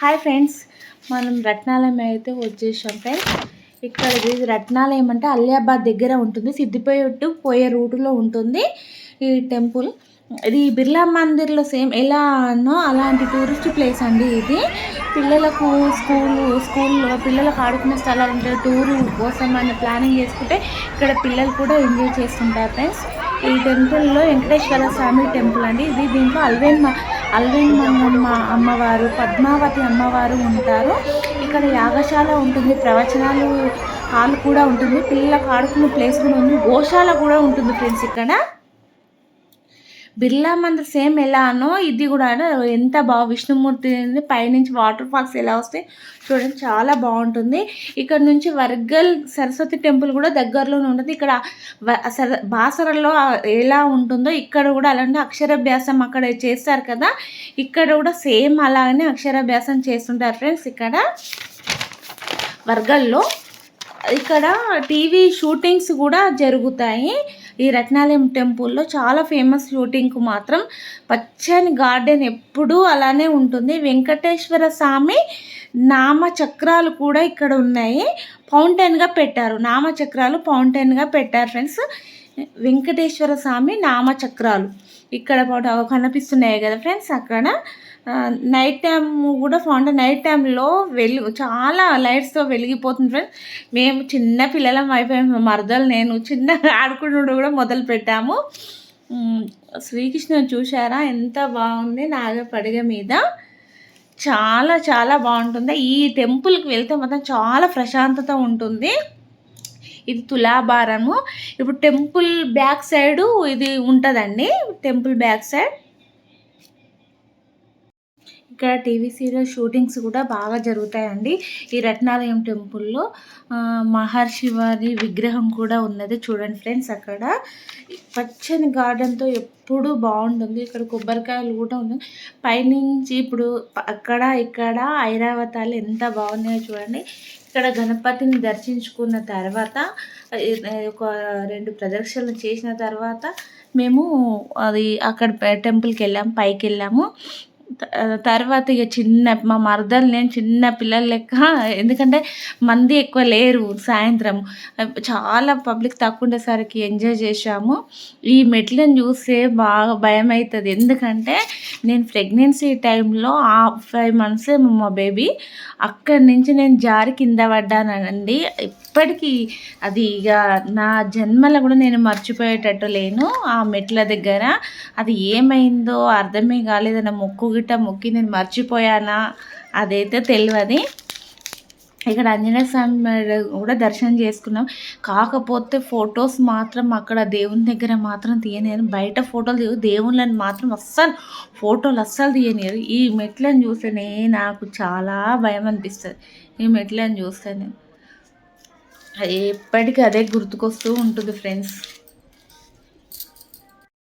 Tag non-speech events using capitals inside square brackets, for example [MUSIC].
Hi friends మనం రత్నాలయం అయితే వచ్చేసాం ఫ్రెండ్స్. ఇక్కడ ఇది రత్నాలయం అంటే అలియాబాద్ దగ్గర ఉంటుంది సిద్దిపేట పోయే రూటులో ఉంటుంది ఈ టెంపుల్. ఇది బిర్లా మందిర్లో సేమ్ ఎలా అలాంటి టూరిస్ట్ ప్లేస్ అండి ఇది. పిల్లలకు స్కూల్ స్కూల్లో పిల్లలకు ఆడుకునే స్థలాలు ఉంటాయి టూర్ కోసం అని ప్లానింగ్ చేసుకుంటే ఇక్కడ పిల్లలు కూడా ఎంజాయ్ చేస్తుంటారు ఫ్రెండ్స్. ఈ టెంపుల్లో వెంకటేశ్వర స్వామి టెంపుల్ అండి. ఇది దీంట్లో అల్వేన్ అల్వేన్ మంగమ్మ అమ్మవారు పద్మావతి అమ్మవారు ఉంటారు. ఇక్కడ యాగశాల ఉంటుంది ప్రవచనాలు హాల్ కూడా ఉంటుంది పిల్లలకు ఆడుకునే ప్లేస్ కూడా ఉంది గోశాల కూడా ఉంటుంది ఫ్రెండ్స్ ఇక్కడ. బిర్లా మందిర్ సేమ్ ఎలానో ఇది కూడా ఎంత బాగా విష్ణుమూర్తి పైనుంచి వాటర్ ఫాల్స్ ఎలా వస్తాయి చూడండి చాలా బాగుంటుంది. ఇక్కడ నుంచి వర్గల్ సరస్వతి టెంపుల్ కూడా దగ్గరలోనే ఉంటుంది. ఇక్కడ బాసరలో ఎలా ఉంటుందో ఇక్కడ కూడా అలాంటి అక్షరాభ్యాసం అక్కడ చేస్తారు కదా. ఇక్కడ కూడా సేమ్ అలాగనే అక్షరాభ్యాసం చేస్తుంటారు ఫ్రెండ్స్ ఇక్కడ. వర్గల్లో ఇక్కడ టీవీ షూటింగ్స్ కూడా జరుగుతాయి. ఈ రత్నాలయం టెంపుల్లో చాలా ఫేమస్ షూటింగ్కు మాత్రం పచ్చని గార్డెన్ ఎప్పుడూ అలానే ఉంటుంది. వెంకటేశ్వర స్వామి నామచక్రాలు కూడా ఇక్కడ ఉన్నాయి. ఫౌంటైన్గా పెట్టారు. నామచక్రాలు ఫౌంటైన్గా పెట్టారు ఫ్రెండ్స్. వెంకటేశ్వర స్వామి నామచక్రాలు. ఇక్కడ కనిపిస్తున్నాయి కదా ఫ్రెండ్స్ అక్కడ నైట్ టైం కూడా ఫౌంటైన్ నైట్ టైంలో వెలుగు చాలా లైట్స్తో వెలిగిపోతుంది ఫ్రెండ్స్. మేము చిన్న పిల్లలం అయిపోయాము మరదలు నేను చిన్న [LAUGHS] ఆడుకున్నప్పుడు కూడా మొదలు పెట్టాము. శ్రీకృష్ణ చూసారా ఎంత బాగుంది నాగపడిగ మీద. చాలా చాలా బాగుంటుంది. ఈ టెంపుల్కి వెళ్తే మాత్రం చాలా ప్రశాంతత ఉంటుంది. ఇది తులాభారము. ఇప్పుడు టెంపుల్ బ్యాక్ సైడు ఇది ఉంటుందండి. Temple back side. ఇక్కడ టీవీ సీరియల్ షూటింగ్స్ కూడా బాగా జరుగుతాయండి. ఈ రత్నాలయం టెంపుల్లో మహర్షి వారి విగ్రహం కూడా ఉన్నది. చూడండి ఫ్రెండ్స్ అక్కడ. పచ్చని గార్డెన్తో ఎప్పుడు బాగుంటుంది. ఇక్కడ కొబ్బరికాయలు కూడా ఉన్నాయి. పైనుంచి ఇప్పుడు అక్కడ ఇక్కడ ఐరావతాలు ఎంత బాగున్నాయో చూడండి. ఇక్కడ గణపతిని దర్శించుకున్న తర్వాత ఒక రెండు ప్రదక్షిణలు చేసిన తర్వాత మేము అది అక్కడ టెంపుల్కి వెళ్ళాము పైకి వెళ్ళాము. తర్వాత ఇక చిన్న మా మరదలు నేను చిన్న పిల్లల లెక్క ఎందుకంటే మంది ఎక్కువ లేరు సాయంత్రం. చాలా పబ్లిక్ తక్కువ ఉండేసరికి ఎంజాయ్ చేసాము ఈ మెట్లను చూస్తే బాగా భయం అవుతుంది ఎందుకంటే నేను ప్రెగ్నెన్సీ టైంలో ఆ ఫైవ్ మంత్స్ మా బేబీ అక్కడి నుంచి నేను జారి కింద పడ్డానండి. ఇప్పటికీ అది ఇక నా జన్మలో కూడా నేను మర్చిపోయేటట్టు లేను. ఆ మెట్ల దగ్గర అది ఏమైందో అర్థమే కాలేదన్న మొక్కు గిట్ట మొక్కి నేను మర్చిపోయానా? అదైతే తెలియదు ఇక్కడ ఆంజనేయ స్వామి కూడా దర్శనం చేసుకున్నాం. కాకపోతే ఫొటోస్ మాత్రం అక్కడ దేవుని దగ్గర మాత్రం తీయలేరు బయట ఫోటోలు తీయ దేవుళ్ళని మాత్రం అస్సలు ఫోటోలు అస్సలు తీయలేరు ఈ మెట్లను చూస్తేనే నాకు చాలా భయం అనిపిస్తుంది. ఈ మెట్లను చూస్తేనే. ఎప్పటికీ అదే గుర్తుకొస్తూ ఉంటుంది ఫ్రెండ్స్.